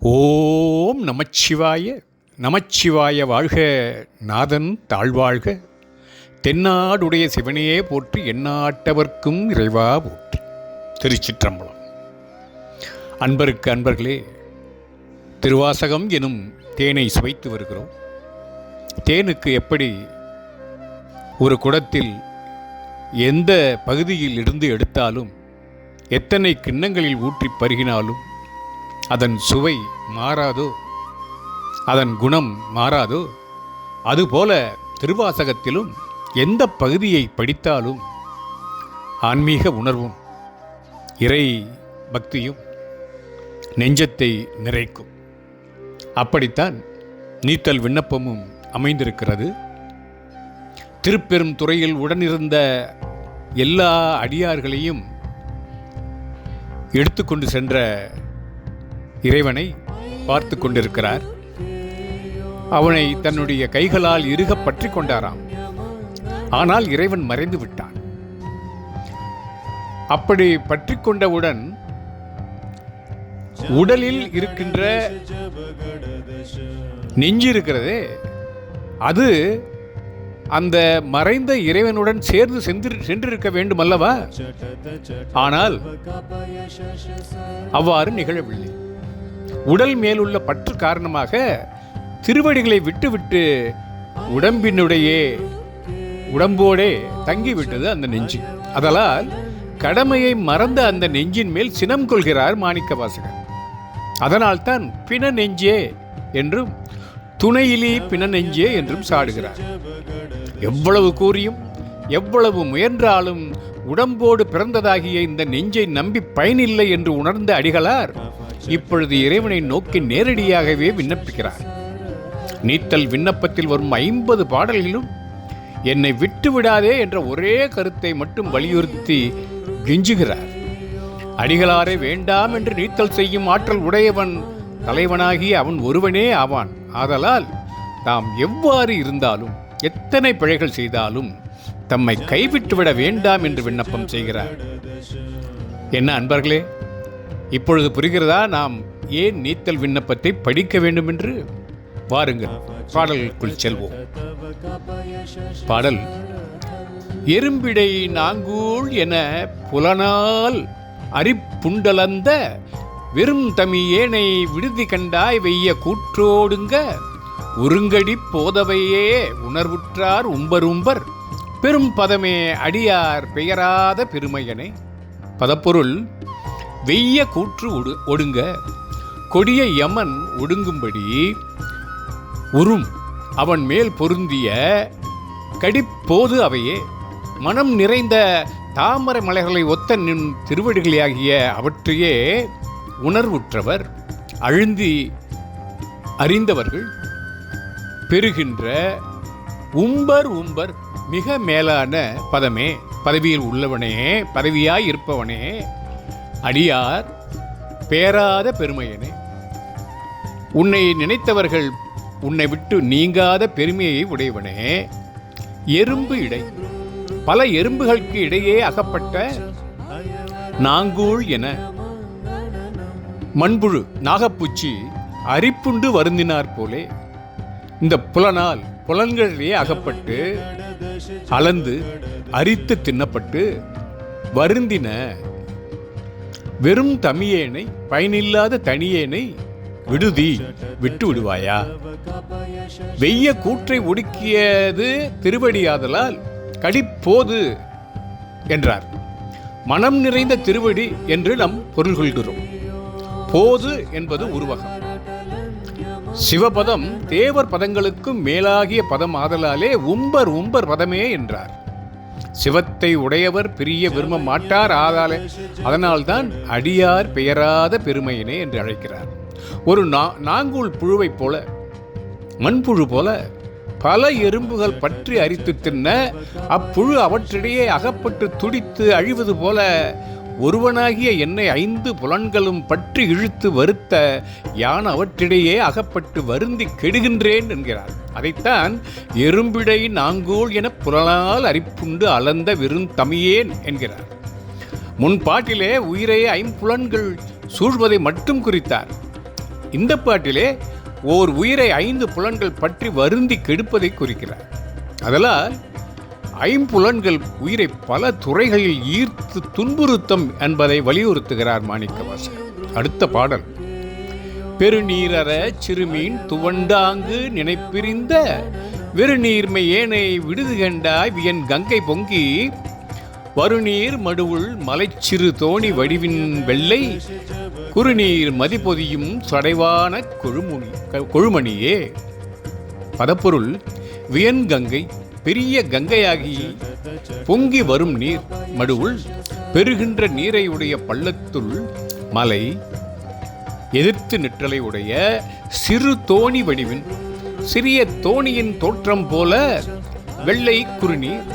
ஓம் நமச்சிவாய நமச்சிவாய வாழ்க நாதன் தாழ்வாழ்க. தென்னாடுடைய சிவனையே போற்றி எந்நாட்டவர்க்கும் இறைவா போற்றி. திருச்சிற்றம்பலம். அன்பருக்கு அன்பர்களே திருவாசகம் எனும் தேனை சுவைத்து வருகிறோம். தேனுக்கு எப்படி ஒரு குடத்தில் எந்த பகுதியில் இருந்து எடுத்தாலும் எத்தனை கிண்ணங்களில் ஊற்றி பருகினாலும் அதன் சுவை மாறாதோ? அதன் குணம் மாறாதோ? அதுபோல திருவாசகத்திலும் எந்த பகுதியை படித்தாலும் ஆன்மீக உணர்வும் இறை பக்தியும் நெஞ்சத்தை நிறைக்கும். அப்படித்தான் நீத்தல் விண்ணப்பமும் அமைந்திருக்கிறது. திருப்பெரும் துறையில் உடனிருந்த எல்லா அடியார்களையும் எடுத்துக்கொண்டு சென்ற இறைவனை பார்த்து கொண்டிருக்கிறார். அவனை தன்னுடைய கைகளால் இறுக பற்றி கொண்டாராம். ஆனால் இறைவன் மறைந்து விட்டான். அப்படி பற்றி கொண்டவுடன் உடலில் இருக்கின்ற நெஞ்சு இருக்கிறதே அது அந்த மறைந்த இறைவனுடன் சேர்ந்து சென்று சென்றிருக்க வேண்டும் அல்லவா ஆனால் அவ்வாறு நிகழவில்லை. உடல் மேலுள்ள பற்று காரணமாக திருவடிகளை விட்டுவிட்டு உடம்பினுடையே உடம்போடே தங்கிவிட்டது அந்த நெஞ்சு. அதனால் கடமையை மறந்த அந்த நெஞ்சின் மேல் சினம் கொள்கிறார் மாணிக்க வாசகர் அதனால்தான் பிண நெஞ்சே என்றும் துணையிலே பிண நெஞ்சே என்றும் சாடுகிறார். எவ்வளவு கூறியும் எவ்வளவு முயன்றாலும் உடம்போடு பிறந்ததாகிய இந்த நெஞ்சை நம்பி பயனில்லை என்று உணர்ந்த அடிகளார் இப்பொழுது இறைவனை நோக்கி நேரடியாகவே விண்ணப்பிக்கிறார். நீத்தல் விண்ணப்பத்தில் வரும் ஐம்பது பாடல்களிலும் என்னை விட்டு விடாதே என்ற ஒரே கருத்தை மட்டும் வலியுறுத்தி கெஞ்சுகிறார். அடிகளாரை வேண்டாம் என்று நீத்தல் செய்யும் ஆற்றல் உடையவன் தலைவனாகி அவன் ஒருவனே ஆவான். ஆதலால் தாம் எவ்வாறு இருந்தாலும் எத்தனை பிழைகள் செய்தாலும் தம்மை கைவிட்டுவிட வேண்டாம் என்று விண்ணப்பம் செய்கிறார். என்ன அன்பர்களே இப்பொழுது புரிகிறதா? நாம் ஏன் நீத்தல் விண்ணப்பத்தை படிக்க வேண்டும் என்று வாருங்கள் பாடல்களுக்குள் செல்வோம். பாடல் எறும்பிடை நாங்கூழ் என புலனால் அரிப்புண்டலந்த வெறும் தமி ஏனை விடுதி கண்டாய் வெய்ய கூற்றோடுங்க. உருங்கடி போதவையே உணர்வுற்றார் உம்பரும்பர். பெரும் பதமே அடியார் பெயராத பெருமையனே. பதப்பொருள் வெய்ய கூற்று ஒடு ஒடுங்க. கொடிய யமன் ஒடுங்கும்படி உறும். அவன் மேல் பொருந்திய கடிப்போது அவையே. மனம் நிறைந்த தாமரை மலைகளை ஒத்த நின் திருவடிகளாகிய அவற்றையே உணர்வுற்றவர் அழுந்தி அறிந்தவர்கள் பெறுகின்ற உம்பர் உம்பர் மிக மேலான பதமே. பதவியில் உள்ளவனே பதவியாய் இருப்பவனே. அடியார் பேராத பெருமையனே. உன்னை நினைத்தவர்கள் உன்னை விட்டு நீங்காத பெருமையை உடையவனே. எறும்பு இடை. பல எறும்புகளுக்கு இடையே அகப்பட்ட நாங்கூழ் என மண்புழு நாகப்பூச்சி அரிப்புண்டு வருந்தினார் போலே. இந்த புலனால் புலன்களிலே அகப்பட்டு அளந்து அரித்து தின்னப்பட்டு வருந்தின வெறும் தமியேனை பயனில்லாத தனியேனை விடுதி விட்டு விடுவாயா? வெய்ய கூற்றை ஒடுக்கியது திருவடியாதலால் கடிப்போது என்றார். மனம் நிறைந்த திருவடி என்று நம் பொருள் கொள்கிறோம். போது என்பது உருவகம். சிவபதம் தேவர் பதங்களுக்கும் மேலாகிய பதம் ஆதலாலே உம்பர் உம்பர் பதமே என்றார். சிவத்தை உடையவர் பிரிய விரும்ப மாட்டார் ஆதாலே. அதனால்தான் அடியார் பெயராத பெருமையினே என்று அழைக்கிறார். ஒரு நா நாங்கூல் புழுவைப் போல மண்புழு போல பல எறும்புகள் பற்றி அரித்து தின்ன அப்புழு அவற்றிடையே அகப்பட்டு துடித்து அழிவது போல ஒருவனாகிய என்னை ஐந்து புலன்களும் பற்றி இழுத்து வருத்த யான் அவற்றிடையே அகப்பட்டு வருந்தி கெடுகின்றேன் என்கிறார். அதைத்தான் எறும்பிடை நாங்கூழ் என புலனால் அரிப்புண்டு அளந்த விருந்தமியேன் என்கிறார். முன் பாட்டிலே உயிரை ஐம்புலன்கள் சூழ்வதை மட்டும் குறித்தார். இந்த பாட்டிலே ஓர் உயிரை ஐந்து புலன்கள் பற்றி வருந்தி கெடுப்பதை குறிக்கிறார். அதனால் ஐம்புலன்கள் உயிரை பல துறைகளில் ஈர்த்து துன்புறுத்தம் என்பதை வலியுறுத்துகிறார் மாணிக்கவாசகர் அடுத்த பாடல். பெருநீரற சிறுமீன் துவண்டாங்கு நினைப்பிரிந்த வெறுநீர்மை ஏனை விடுது கண்டாய் வியன் கங்கை பொங்கி வருநீர் மடுவுள் மலைச்சிறு தோணி வடிவின் வெள்ளை குறுநீர் மதிப்பொதியும் சடைவான கொழுமுனி க- கொழுமணியே. பதப்பொருள் வியன் கங்கை பெரிய கங்கையாகி பொங்கி வரும் நீர் மடுவுள் பெருகின்ற நீரை உடைய பள்ளத்துள் மலை எதிர்த்து நிற்றலை உடைய சிறு தோணி வடிவின் சிறிய தோணியின் தோற்றம் போல வெள்ளை குறுநீர்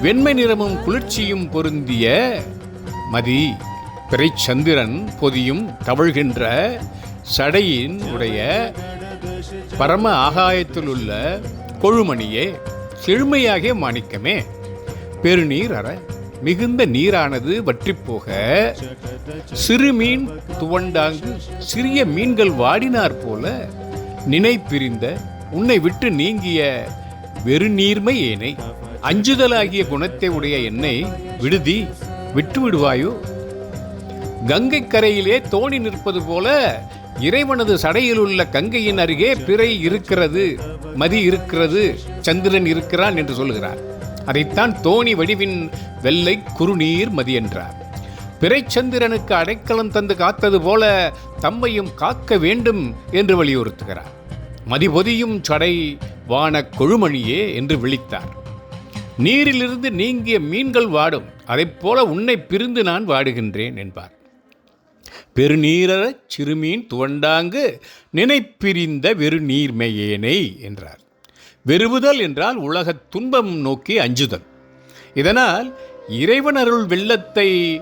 வெண்மை நிறமும் குளிர்ச்சியும் பொருந்திய மதி பிறைச்சந்திரன் பொதியும் தவழ்கின்ற சடையின் உடைய பரம ஆகாயத்தில் உள்ள கொழுமணியே. செழுமையாகிய மாணிக்கமே. பெருநீர் அற மிகுந்த நீரானது வற்றிப் போக சிறு மீன் துவண்டாங்கு சிறிய மீன்கள் வாடினார் போல நினை பிரிந்த உன்னை விட்டு நீங்கிய வெறுநீர்மை ஏனை அஞ்சுதலாகிய குணத்தை உடைய என்னை விடுதி விட்டு விடுவாயோ கங்கை கரையிலே தோணி நிற்பது போல இறைவனது சடையில் உள்ள கங்கையின் அருகே பிறை இருக்கிறது மதி இருக்கிறது சந்திரன் இருக்கிறான் என்று சொல்லுகிறார். அதைத்தான் தோணி வடிவின் வெள்ளை குறுநீர் மதி என்றார். பிறைச்சந்திரனுக்கு அடைக்கலம் தந்து காத்தது போல தம்மையும் காக்க வேண்டும் என்று வலியுறுத்துகிறார். மதிபொதியும் சடை வான கொழுமணியே என்று விழித்தார். நீரிலிருந்து நீங்கிய மீன்கள் வாடும் அதைப் போல உன்னை பிரிந்து நான் வாடுகின்றேன் என்பார். பெருநீரற சிறுமீன் துவண்டாங்கு நினைப்பிரிந்த வெறு நீர்மையேனை என்றார். வெறுவுதல் என்றால் உலகத் துன்பம் நோக்கி அஞ்சுதல். இதனால் இறைவன் அருள் வெள்ளத்தை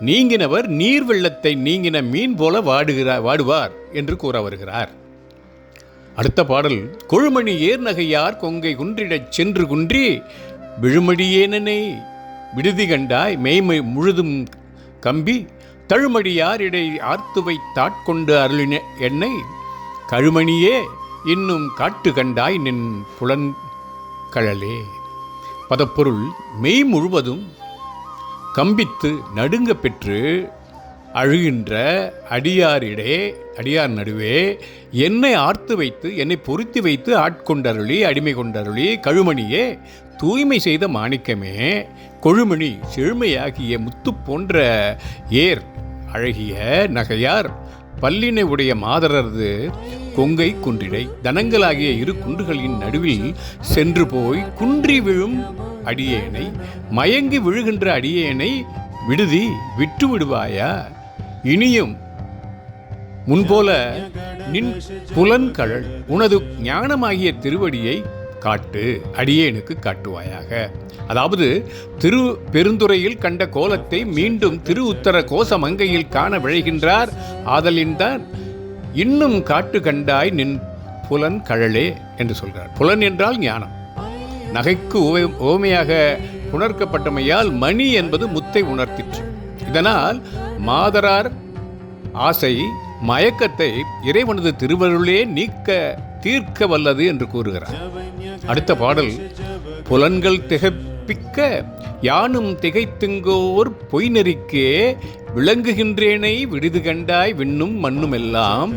நீங்கினவர் நீர் வெள்ளத்தை நீங்கின மீன் போல வாடுகிறார் வாடுவார் என்று கூற வருகிறார். அடுத்த பாடல் கொழுமணி ஏர்நகையார் கொங்கை குன்றிடச் சென்று குன்றி விழுமடியேனனை விடுதி கண்டாய் மெய்மை முழுதும் கம்பி தழுமடியார் இடை ஆர்த்து வைத்தாட்கொண்டு அருளின என்னை கழுமணியே இன்னும் காட்டு கண்டாய் நின் புலன் கழலே பதப்பொருள் மெய் முழுவதும் கம்பித்து நடுங்க பெற்று அழுகின்ற அடியாரிடே அடியார் நடுவே என்னை ஆர்த்து வைத்து என்னை பொருத்தி வைத்து ஆட்கொண்டருளி அடிமை கொண்டருளி கழுமணியே தூய்மை செய்த மாணிக்கமே கொழுமணி செழுமையாகிய முத்து போன்ற ஏர் அழகிய நகையார் பல்லினை உடைய மாதரது கொங்கை குன்றிடை தனங்களாகிய இரு குன்றுகளின் நடுவில் சென்று போய் குன்றி விழும் அடியேனை மயங்கி விழுகின்ற அடியேனை விடுதி விட்டு விடுவாயா? இனியும் முன்போல நின் புலன்கழல் உனது ஞானமாகிய திருவடியை காட்டு அடியேனுக்கு காட்டுவாயாக. அதாவது திரு பெருந்துறையில் கண்ட கோலத்தை மீண்டும் திரு உத்தர கோசமங்கையில் காண விழைகின்றார். ஆதலின்தான் இன்னும் காட்டு கண்டாய் நின் புலன் கழலே என்று சொல்கிறார். புலன் என்றால் ஞானம். நகைக்கு உவ- உவமையாக உணர்க்கப்பட்டமையால் மணி என்பது முத்தை உணர்த்திற்று. இதனால் மாதரார் ஆசை மயக்கத்தை இறைவனது திருவருளே நீக்க தீர்க்க வல்லது என்று கூறுகிறார். அடுத்த பாடல் புலன்கள் திகைப்பிக்க யானும் திகைத்துங்கோர் பொய் நெறிக்கே விளங்குகின்றேனை விடுது கண்டாய் விண்ணும் மண்ணுமெல்லாம்.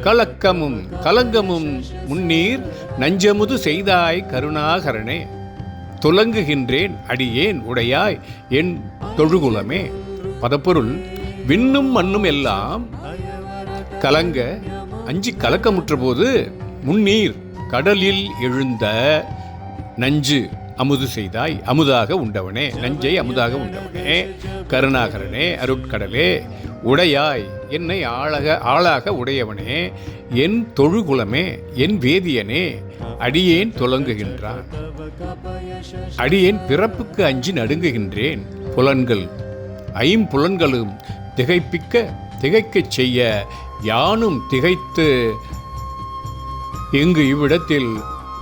கலக்கமும் கலங்கமும் முன்னீர் நஞ்சமுது செய்தாய் கருணாகரனே. துலங்குகின்றேன் அடியேன் உடையாய் என் தொழுகுலமே. பதப்பொருள் விண்ணும் மண்ணும் எல்லாம் கலங்க அஞ்சு கலக்கமுற்ற போது முன்னீர் கடலில் எழுந்த நஞ்சு அமுது செய்தாய் அமுதாக உண்டவனே நஞ்சை அமுதாக உண்டவனே கருணாகரனே அருட்கடலே உடையாய் என்னை ஆளாக ஆளாக உடையவனே என் தொழுகுலமே என் வேதியனே அடியேன் துலங்குகின்றான். அடியேன் பிறப்புக்கு அஞ்சு நடுங்குகின்றேன் புலன்கள் ஐம்புலன்களும் திகைப்பிக்க திகைக்கச் செய்ய யானும் திகைத்து இங்கு இவ்விடத்தில்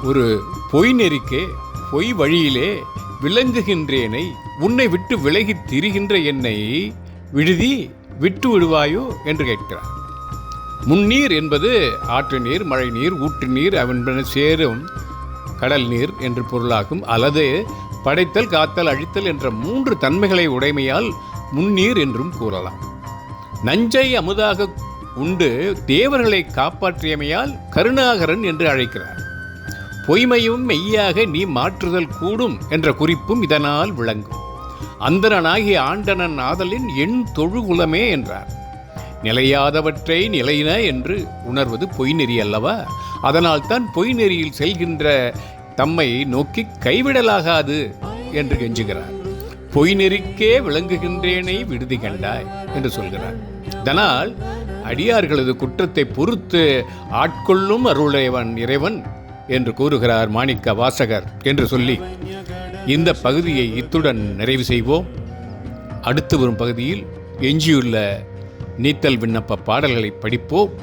ஒரு பொய் நெறிக்கே பொய் வழியிலே விளங்குகின்றேனை உன்னை விட்டு விலகித் திரிகின்ற என்னை விடுதி விட்டு விடுவாயோ என்று கேட்கிறார். முன்னீர் என்பது ஆற்று நீர் மழை நீர் ஊற்று நீர் அவன்பன சேரும் கடல் நீர் என்று பொருளாகும். அல்லது படைத்தல் காத்தல் அழித்தல் என்ற மூன்று தன்மைகளை உடைமையால் முன்னீர் என்றும் கூறலாம். நஞ்சை அமுதாக உண்டு தேவர்களை காப்பாற்றியமையால் கருணாகரன் என்று அழைக்கிறார். பொய்மையும் மெய்யாக நீ மாற்றுதல் கூடும் என்ற குறிப்பும் இதனால் விளங்கும். அந்தரனாகிய ஆண்டனன் ஆதலின் எண் தொழுகுலமே என்றார். நிலையாதவற்றை நிலையின என்று உணர்வது பொய்நெறி அல்லவா? அதனால் தான் பொய்நெறியில் செல்கின்ற தம்மை நோக்கி கைவிடலாகாது என்று கெஞ்சுகிறார். பொய்நெறிக்கே விளங்குகின்றேனை விடுதி கண்டாய் என்று சொல்கிறார். இதனால் அடியார்களது குற்றத்தை பொறுத்து ஆட்கொள்ளும் அருளைவன் இறைவன் என்று கூறுகிறார் மாணிக்க வாசகர் என்று சொல்லி இந்த பகுதியை இத்துடன் நிறைவு செய்வோம். அடுத்து வரும் பகுதியில் எஞ்சியுள்ள நீத்தல் விண்ணப்ப பாடல்களை படிப்போம்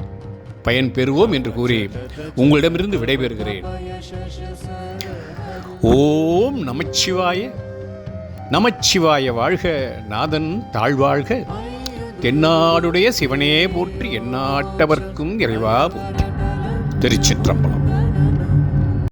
பயன் பெறுவோம் என்று கூறி உங்களிடமிருந்து விடைபெறுகிறேன். ஓம் நமச்சிவாய நமச்சிவாய வாழ்க நாதன் தாழ்வாழ்க. தென்னாடுடைய சிவனே போற்றி எந்நாட்டவர்க்கும் இறைவா போற்றி. திருச்சிற்றம்பலம்.